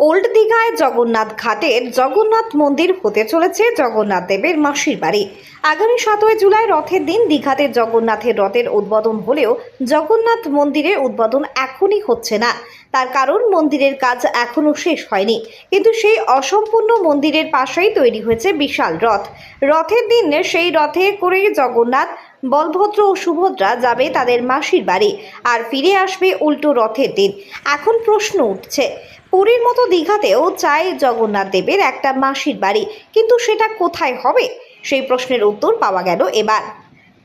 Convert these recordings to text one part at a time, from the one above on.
Old দীঘায় জগন্নাথ ঘাটের জগন্নাথ মন্দির হতে চলেছে জগন্নাথ দেবের মাসির বাড়ি। আগামী সাতই জুলাই রথের দিন দীঘাতে জগন্নাথের রথের উদ্বোধন হলেও জগন্নাথ মন্দিরের উদ্বোধন এখনই হচ্ছে না। তার কারণ, মন্দিরের কাজ এখনও শেষ হয়নি। কিন্তু সেই অসম্পূর্ণ মন্দিরের পাশেই তৈরি হয়েছে বিশাল রথ। রথের দিন সেই রথে করে জগন্নাথ, বলভদ্র ও সুভদ্রা যাবে তাদের মাসির বাড়ি আর ফিরে আসবে উল্টো রথের দিন। এখন প্রশ্ন উঠছে পুরীর মতো দীঘাতেও চাই জগন্নাথ দেবের একটা মাসির বাড়ি। কিন্তু সেটা কোথায় হবে? সেই প্রশ্নের উত্তর পাওয়া গেল এবার।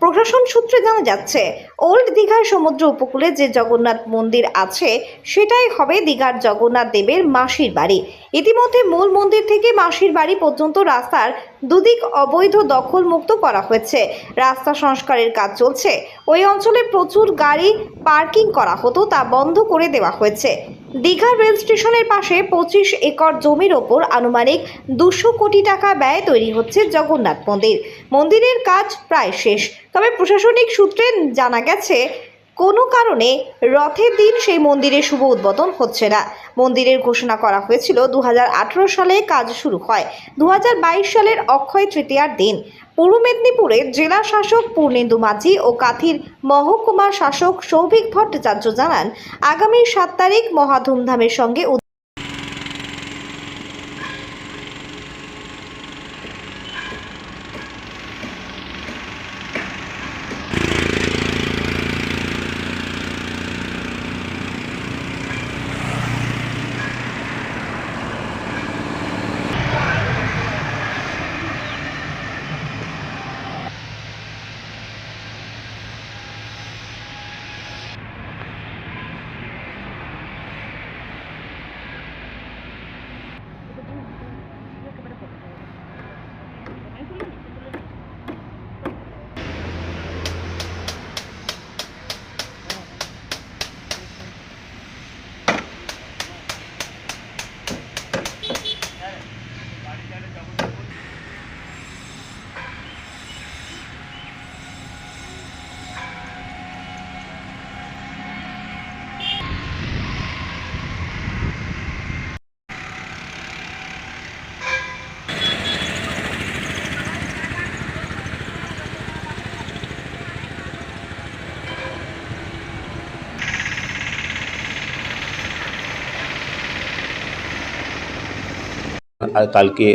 প্রশাসন সূত্রে জানা যাচ্ছে, ওল্ড দীঘার সমুদ্র উপকূলে যে জগন্নাথ মন্দির আছে, সেটাই হবে দীঘার জগন্নাথ দেবের মাসির বাড়ি। ইতিমধ্যে মূল মন্দির থেকে মাসির বাড়ি পর্যন্ত রাস্তার দুদিক অবৈধ দখল মুক্ত করা হয়েছে। রাস্তা সংস্কারের কাজ চলছে। ওই অঞ্চলে প্রচুর গাড়ি পার্কিং করা হতো, তা বন্ধ করে দেওয়া হয়েছে। দীঘা রেল স্টেশনের পাশে পঁচিশ একর জমির ওপর আনুমানিক দুশো কোটি টাকা ব্যয় তৈরি হচ্ছে জগন্নাথ মন্দির। মন্দিরের কাজ প্রায় শেষ। তবে প্রশাসনিক সূত্রে জানা গেছে কোনো কারণে রথের দিন সেই মন্দিরের শুভ উদ্বোধন হচ্ছে না। মন্দিরের ঘোষণা করা হয়েছিল দু হাজার আঠেরো সালে কাজ শুরু হয়। দু হাজার বাইশ সালের অক্ষয় তৃতীয়ার দিন। পূর্ব মেদিনীপুরে জেলা শাসক পূর্ণেন্দু মাঝি ও কাথির মহকুমা শাসক সৌভিক ভট্টাচার্য জানান, আগামী সাত তারিখ মহাধুমধামের সঙ্গে আর কালকে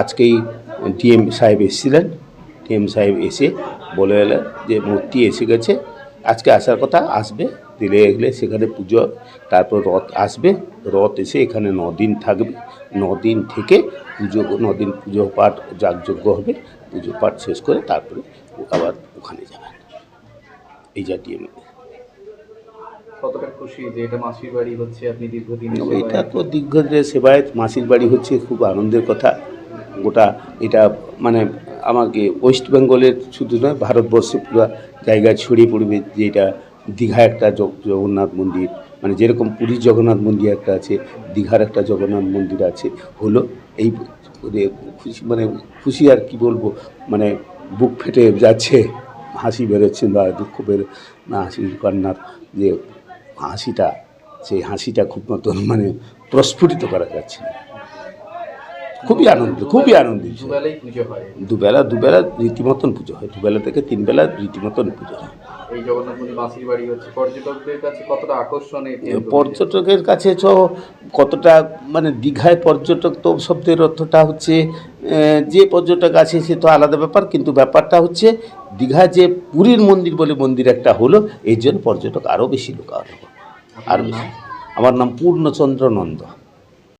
আজকেই ডিএম সাহেব এসেছিলেন। ডিএম সাহেব এসে বলে গেলেন যে মূর্তি এসে গেছে, আজকে আসার কথা আসবে, দিলে এগলে সেখানে পুজো, তারপর রথ আসবে। রথ এসে এখানে দিন থাকবে দিন থেকে পুজো দিন পুজো পাঠ যাগযজ্ঞ হবে, পুজো পাঠ শেষ করে তারপরে আবার ওখানে যাবেন। এই যা ডিএম কতটা খুশি যে এটা মাসির বাড়ি হচ্ছে আপনি দীর্ঘদিন এটা তো দীর্ঘদিনের সেবায়ত মাসির বাড়ি হচ্ছে খুব আনন্দের কথা। গোটা এটা মানে আমাকে ওয়েস্ট বেঙ্গলের শুধু নয় ভারতবর্ষে পুরো জায়গায় ছড়িয়ে পড়বে যে এটা দীঘা একটা জগন্নাথ মন্দির। মানে যেরকম পুরীর জগন্নাথ মন্দির একটা আছে দীঘার একটা জগন্নাথ মন্দির আছে হলো এই মানে খুশি মানে খুশি আর কি বলব মানে বুক ফেটে যাচ্ছে হাসি বেরোচ্ছে বা দুঃখ বেরো না হাসি কান্নার যে হাসিটা সেই হাসিটা খুব মতন মানে প্রস্ফুটিত করা যাচ্ছে। খুবই আনন্দ খুবই আনন্দিত। পুজো হয়। দুবেলা দুবেলা রীতিমতন পুজো হয়। দুবেলা থেকে তিন বেলা রীতিমতন পুজো হয়। পর্যটকের কাছে তো কতটা মানে দীঘায় পর্যটক তো শব্দের অর্থটা হচ্ছে যে পর্যটক আছে সে তো আলাদা ব্যাপার কিন্তু ব্যাপারটা হচ্ছে দীঘা যে পুরীর মন্দির বলে মন্দির একটা হলো এই জন্য পর্যটক আরও বেশি লোক আর নাম? আমার নাম পূর্ণচন্দ্র নন্দ